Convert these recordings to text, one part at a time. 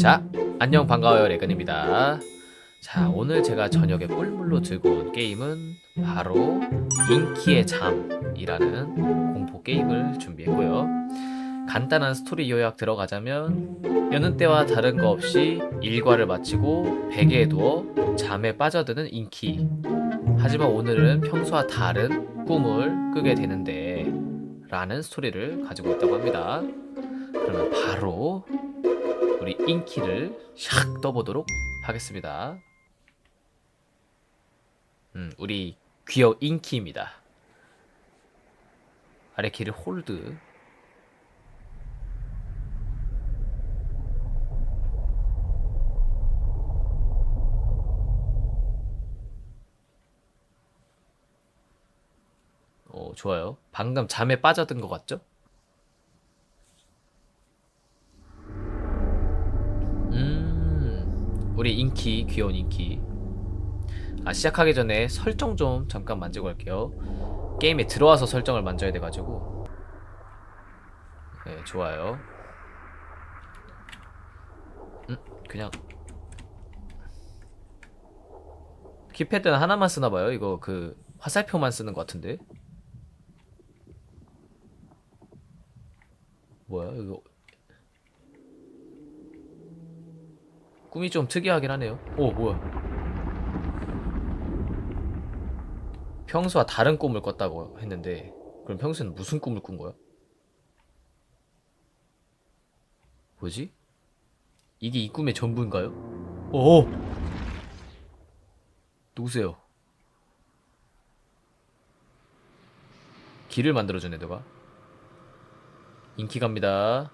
자, 안녕 반가워요 레근입니다. 자, 오늘 제가 저녁에 꿀물로 들고 온 게임은 바로 인기의 잠이라는 공포 게임을 준비했고요. 간단한 스토리 요약 들어가자면 여느 때와 다른 거 없이 일과를 마치고 베개에 누워 잠에 빠져드는 인기. 하지만 오늘은 평소와 다른 꿈을 꾸게 되는데 라는 스토리를 가지고 있다고 합니다. 그러면 바로 우리 인키를 샥 떠보도록 하겠습니다. 음, 우리 귀여 인키입니다. 아래 키를 홀드. 어, 좋아요. 방금 잠에 빠져든 것 같죠? 우리 인키, 귀여운 인키. 아, 시작하기 전에 설정 좀 잠깐 만지고 갈게요. 게임에 들어와서 설정을 만져야 돼가지고. 네, 좋아요. 음, 그냥. 키패드는 하나만 쓰나봐요. 이거 그 화살표만 쓰는 것 같은데. 뭐야, 이거. 꿈이 좀 특이하긴 하네요. 오, 뭐야. 평소와 다른 꿈을 꿨다고 했는데, 그럼 평소에는 무슨 꿈을 꾼 거야? 뭐지? 이게 이 꿈의 전부인가요? 오! 누구세요? 길을 만들어준 애들가 인기 갑니다.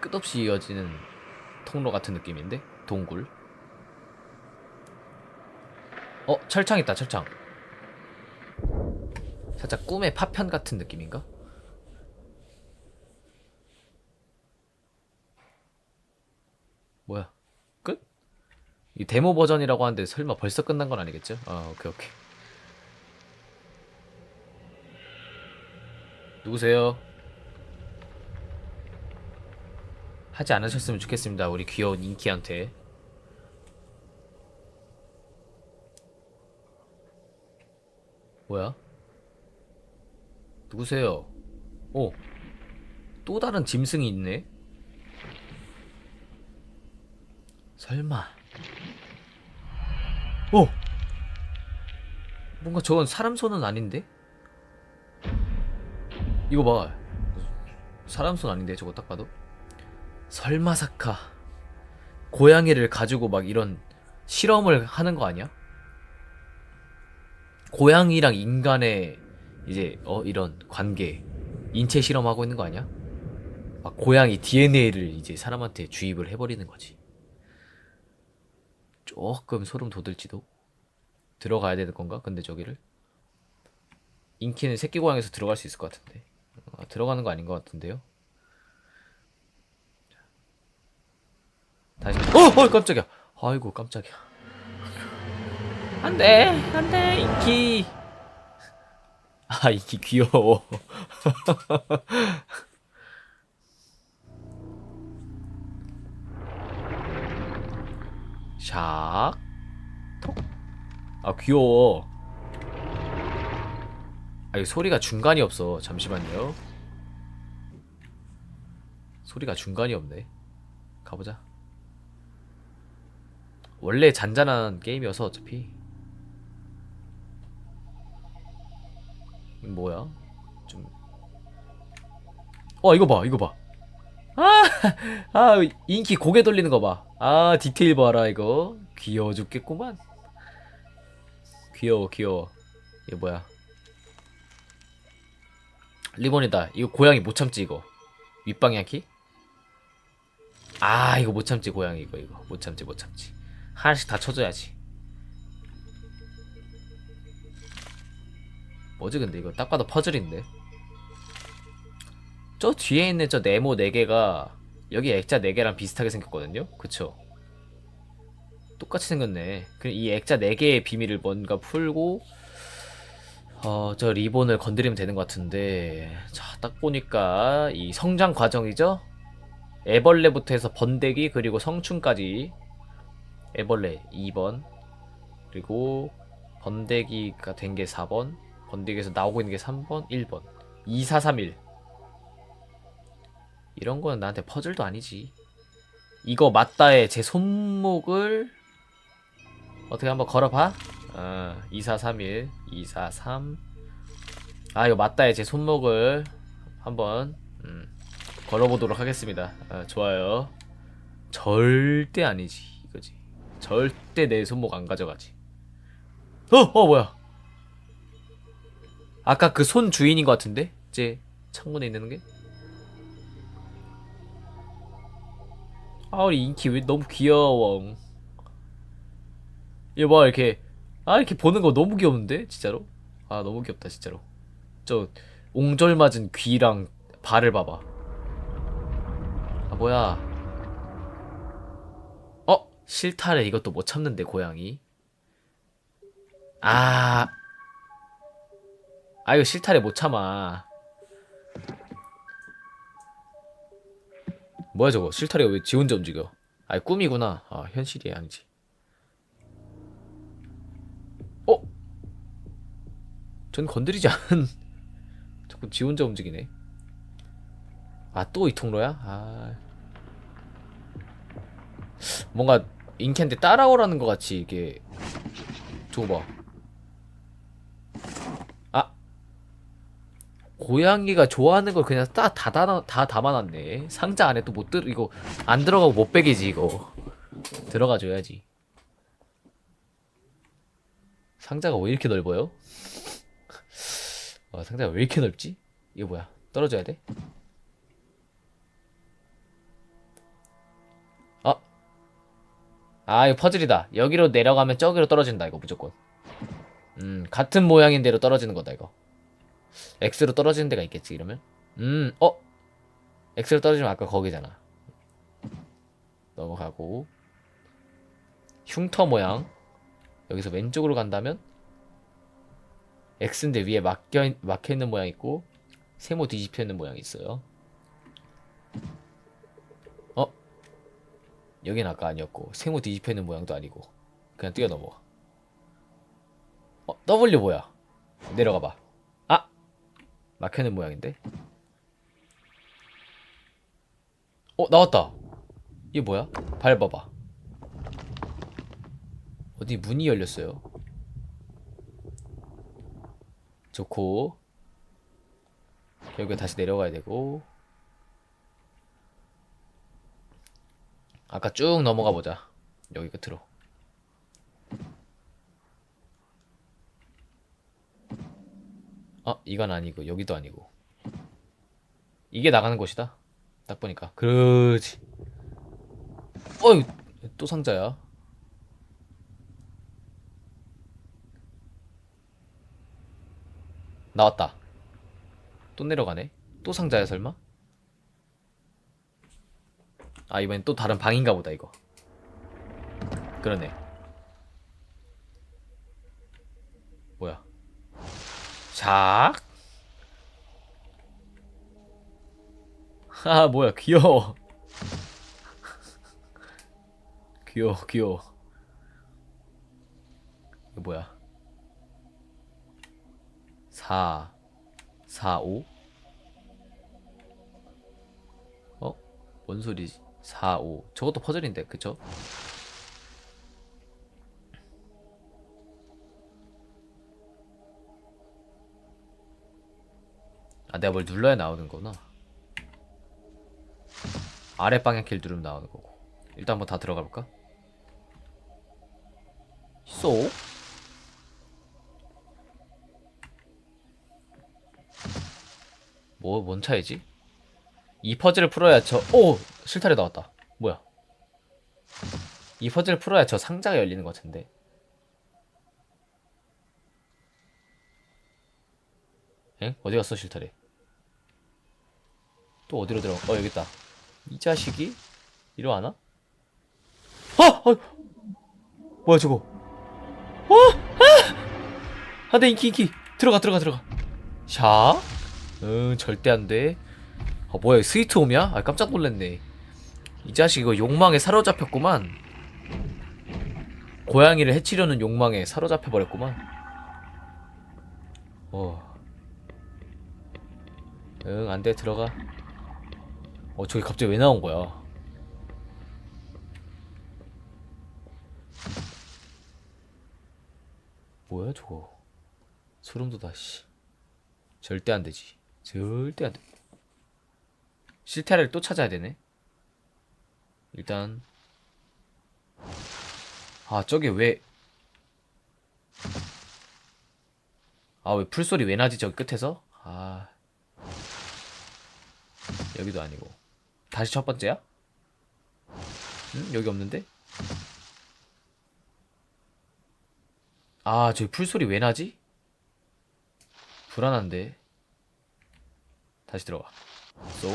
끝없이 이어지는 통로 같은 느낌인데 동굴. 어 철창 있다 철창. 살짝 꿈의 파편 같은 느낌인가? 뭐야? 끝? 이 데모 버전이라고 하는데 설마 벌써 끝난 건 아니겠죠? 아 오케이 오케이. 누구세요? 하지 않으셨으면 좋겠습니다. 우리 귀여운 인키한테. 뭐야? 누구세요? 오, 또 다른 짐승이 있네. 설마. 오, 뭔가 저건 사람 손은 아닌데? 이거 봐. 사람 손 아닌데 저거 딱 봐도. 설마 사카 고양이를 가지고 막 이런 실험을 하는 거 아니야? 고양이랑 인간의 이제 어 이런 관계 인체 실험하고 있는 거 아니야? 막 고양이 DNA를 이제 사람한테 주입을 해버리는 거지. 조금 소름 돋을지도 들어가야 되는 건가? 근데 저기를 인키는 새끼 고양이에서 들어갈 수 있을 것 같은데 어, 들어가는 거 아닌 것 같은데요? 다시 어! 어! 깜짝이야. 아이고 깜짝이야. 안 돼 안돼 인기. 아 인기 귀여워. 샥 톡. 아 귀여워. 아 이 소리가 중간이 없어. 잠시만요. 소리가 중간이 없네. 가보자 원래 잔잔한 게임이어서 어차피 뭐야? 좀 어, 이거 봐, 이거 봐. 아, 아, 인기 고개 돌리는 거 봐. 아, 디테일 봐라, 이거. 귀여워 죽겠구만. 귀여워, 귀여워. 이거 뭐야? 리본이다. 이거 고양이 못 참지, 이거. 윗방향 키? 아, 이거 못 참지, 고양이, 이거, 이거. 못 참지, 못 참지. 하나씩 다 쳐줘야지. 뭐지 근데 이거 딱 봐도 퍼즐인데. 저 뒤에 있는 저 네모 4개가 여기 액자 4개랑 비슷하게 생겼거든요. 그쵸? 똑같이 생겼네. 그럼 이 액자 4개의 비밀을 뭔가 풀고 어, 저 리본을 건드리면 되는 것 같은데, 자, 딱 보니까 이 성장 과정이죠? 애벌레부터 해서 번데기, 그리고 성충까지. 애벌레 2번, 그리고 번데기가 된 게 4번, 번데기에서 나오고 있는 게 3번, 1번. 2, 4, 3, 1. 이런 거는 나한테 퍼즐도 아니지. 이거 맞다에 제 손목을 어떻게 한번 걸어봐? 어, 2431, 243. 아, 이거 맞다에 제 손목을 한번 음, 걸어보도록 하겠습니다. 아, 좋아요. 절대 아니지, 이거지. 절대 내 손목 안 가져가지. 어, 어, 뭐야? 아까 그 손 주인인 것 같은데? 제 창문에 있는 게? 아, 우리 인기 왜 너무 귀여워. 이거 봐, 이렇게. 아, 이렇게 보는 거 너무 귀여운데? 진짜로? 아, 너무 귀엽다, 진짜로. 저, 옹졸 맞은 귀랑 발을 봐봐. 아, 뭐야. 어? 실타래 이것도 못 참는데, 고양이. 아. 아, 이거 실타래 못 참아. 뭐야, 저거? 실타래가 왜지 혼자 움직여? 아, 꿈이구나. 아, 현실이 아니지. 어? 전 건드리지 않은 자꾸 지 혼자 움직이네 아 또 이 통로야? 아 뭔가 인캔데 따라오라는 것 같이 이게 저거 봐 아! 고양이가 좋아하는 걸 그냥 다, 다, 다, 다 담아놨네 상자 안에 또 못 들, 이거 안 들어가고 못 빼기지 이거 들어가줘야지 상자가 왜 이렇게 넓어요? 와, 상자가 왜 이렇게 넓지? 이거 뭐야? 떨어져야 돼? 아 이거 퍼즐이다. 여기로 내려가면 저기로 떨어진다 이거 무조건. 음, 같은 모양인 대로 떨어지는 거다 이거. X로 떨어지는 데가 있겠지 이러면. 음, 어? X로 떨어지면 아까 거기잖아. 넘어가고 흉터 모양. 여기서 왼쪽으로 간다면 X인데 위에 막혀, 막혀 있는 모양 있고 세모 뒤집혀 있는 모양이 있어요. 어? 여긴 아까 아니었고 세모 뒤집혀 있는 모양도 아니고 그냥 뛰어넘어가. 어? W 뭐야? 내려가 봐. 아! 막혀 있는 모양인데? 어? 나왔다. 이게 뭐야? 밟아봐. 어디 문이 열렸어요. 좋고 여기 다시 내려가야 되고 아까 쭉 넘어가 보자. 여기 끝으로. 아 이건 아니고 여기도 아니고 이게 나가는 곳이다. 딱 보니까 그렇지. 어이 또 상자야. 나왔다. 또 내려가네. 또 상자야 설마? 아 이번엔 또 다른 방인가 보다 이거. 그러네. 뭐야? 작. 아 뭐야 귀여워. 귀여워 귀여워. 이거 뭐야? 4 4 5 어? 뭔 소리지? 4 5 저것도 퍼즐인데 그쵸? 아 내가 뭘 눌러야 나오는 거구나 아래 방향키를 누르면 나오는 거고 일단 한번 다 들어가 볼까? 쏘? 뭐, 뭔 차이지? 이 퍼즐을 풀어야 저, 오! 실타래 나왔다. 뭐야? 이 퍼즐을 풀어야 저 상자가 열리는 것 같은데. 엥? 어디 갔어, 실타래? 또 어디로 들어? 어, 여기 있다. 이 자식이? 이리 와나? 아! 아! 뭐야, 저거? 어? 아! 아, 내 인기, 인기. 들어가 들어가 들어가 샤? 응 절대 안 돼 아 뭐야 스위트 홈이야? 아 깜짝 놀랐네. 이 자식 이거 욕망에 사로잡혔구만. 고양이를 해치려는 욕망에 사로잡혀 버렸구만. 어. 응 안돼 들어가. 어 저기 갑자기 왜 나온 거야? 뭐야 저거? 소름 돋아 씨. 절대 안 되지. 절대 안 돼 실타래를 또 찾아야 되네 일단 아 저게 왜 아 왜 풀소리 왜 나지 저기 끝에서 아 여기도 아니고 다시 첫 번째야? 응? 여기 없는데? 아 저기 풀소리 왜 나지? 불안한데 다시 들어가 쏘?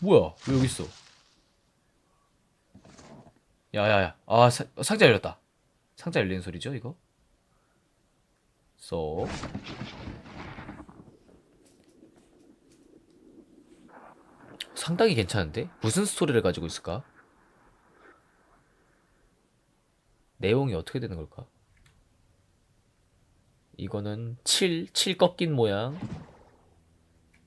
뭐야 왜 여기 있어 야야야 아 사, 어, 상자 열렸다 상자 열리는 소리죠 이거? 쏘 상당히 괜찮은데? 무슨 스토리를 가지고 있을까? 내용이 어떻게 되는 걸까? 이거는 7, 7 꺾인 모양.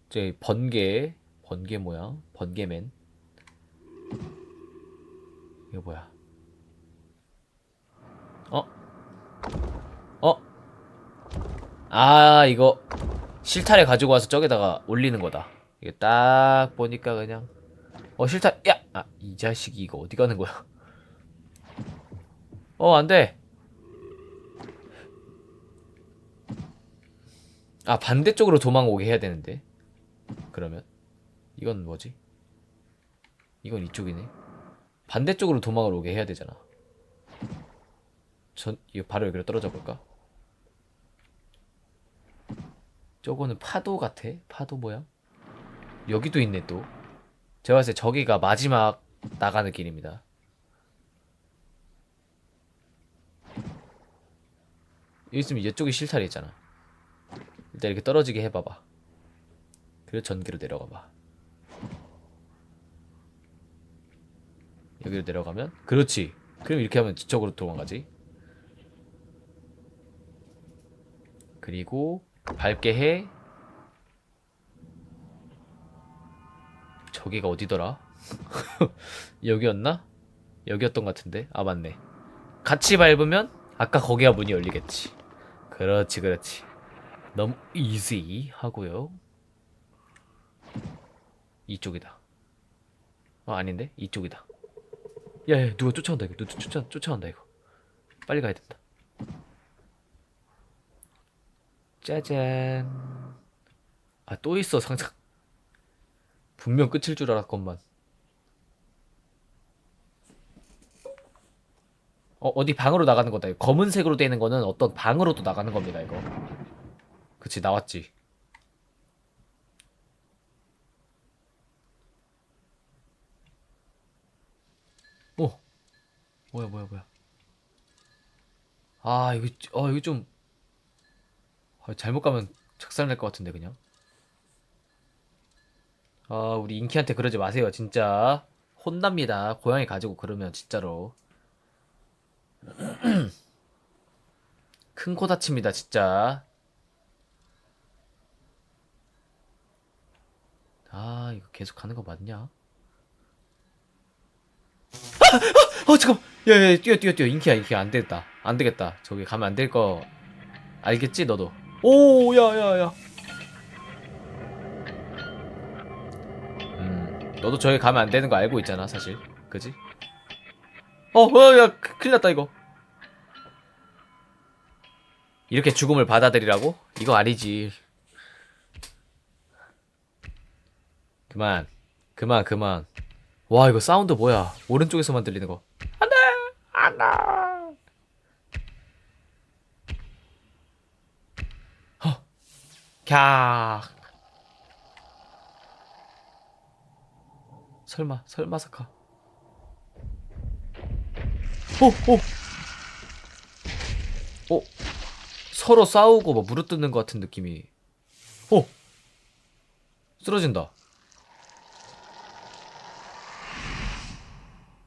이제 번개, 번개 모양, 번개맨. 이거 뭐야? 어? 어? 아, 이거 실타래 가지고 와서 저기다가 올리는 거다. 이게 딱 보니까 그냥 어 실타 야! 아, 이 자식이 이거 어디 가는 거야? 어, 안 돼. 아, 반대쪽으로 도망오게 해야 되는데. 그러면 이건 뭐지? 이건 이쪽이네. 반대쪽으로 도망을 오게 해야 되잖아. 전 이거 바로 여기로 떨어져 볼까? 저거는 파도 같아. 파도 모양. 여기도 있네 또. 제가 봤을 때 저기가 마지막 나가는 길입니다. 여기 있으면 이쪽이 실타래 있잖아. 일단 이렇게 떨어지게 해봐봐. 그리고 전기로 내려가봐. 여기로 내려가면 그렇지. 그럼 이렇게 하면 저쪽으로 도망가지. 그리고 밟게 해. 저기가 어디더라? 여기였나? 여기였던 것 같은데. 아 맞네. 같이 밟으면 아까 거기가 문이 열리겠지. 그렇지, 그렇지. 너무 이지 하고요. 이쪽이다. 어 아닌데 이쪽이다. 야 야 누가 쫓아온다 이거. 누가 쫓아 쫓아온다 이거. 빨리 가야 된다. 짜잔. 아 또 있어 상자. 분명 끝일 줄 알았건만. 어, 어디 방으로 나가는 거다. 검은색으로 되는 거는 어떤 방으로 또 나가는 겁니다, 이거. 그치, 나왔지. 오! 뭐야, 뭐야, 뭐야. 아, 이거, 어, 이거 좀. 아, 잘못 가면 작살 날 것 같은데, 그냥. 아, 우리 인키한테 그러지 마세요, 진짜. 혼납니다. 고양이 가지고 그러면, 진짜로. 큰 코 다칩니다, 진짜. 아, 이거 계속 가는 거 맞냐? 아! 아! 어, 잠깐! 야, 야, 뛰어, 뛰어, 뛰어. 인키야, 인키야. 안 되겠다. 안 되겠다. 저기 가면 안 될 거. 알겠지, 너도? 오, 야, 야, 야. 음, 너도 저기 가면 안 되는 거 알고 있잖아, 사실. 그지? 어, 어, 야, 크- 큰일 났다, 이거. 이렇게 죽음을 받아들이라고? 이거 아니지. 그만. 그만, 그만. 와, 이거 사운드 뭐야. 오른쪽에서만 들리는 거. 돼! 허. 캬. 설마, 설마 사카. 오, 오. 오. 서로 싸우고 뭐 무릎 뜯는 것 같은 느낌이. 어! 쓰러진다.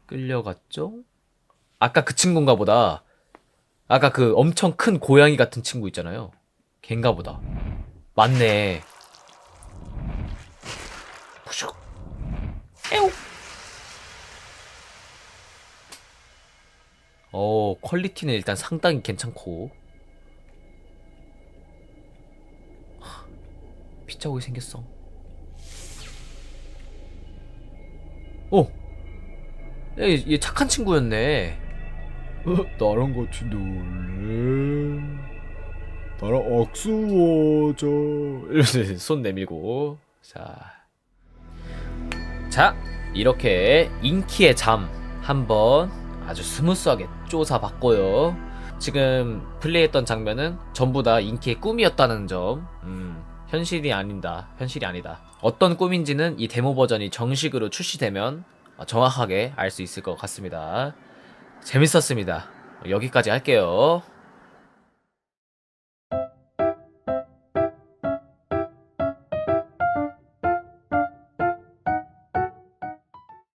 끌려갔죠? 아까 그 친구인가 보다. 아까 그 엄청 큰 고양이 같은 친구 있잖아요. 걔인가 보다. 맞네. 푸슉. 에우. 어, 퀄리티는 일단 상당히 괜찮고. 하, 피자국이 생겼어. 오! 얘, 얘 착한 친구였네. 어, 나랑 같이 놀래? 나랑 악수하자. 이러면서 손 내밀고. 자. 자, 이렇게 인기의 잠 한번 아주 스무스하게 쪼사봤고요. 지금 플레이했던 장면은 전부 다 인기의 꿈이었다는 점. 음, 현실이 아니다. 현실이 아니다. 어떤 꿈인지는 이 데모 버전이 정식으로 출시되면 정확하게 알 수 있을 것 같습니다. 재밌었습니다. 여기까지 할게요.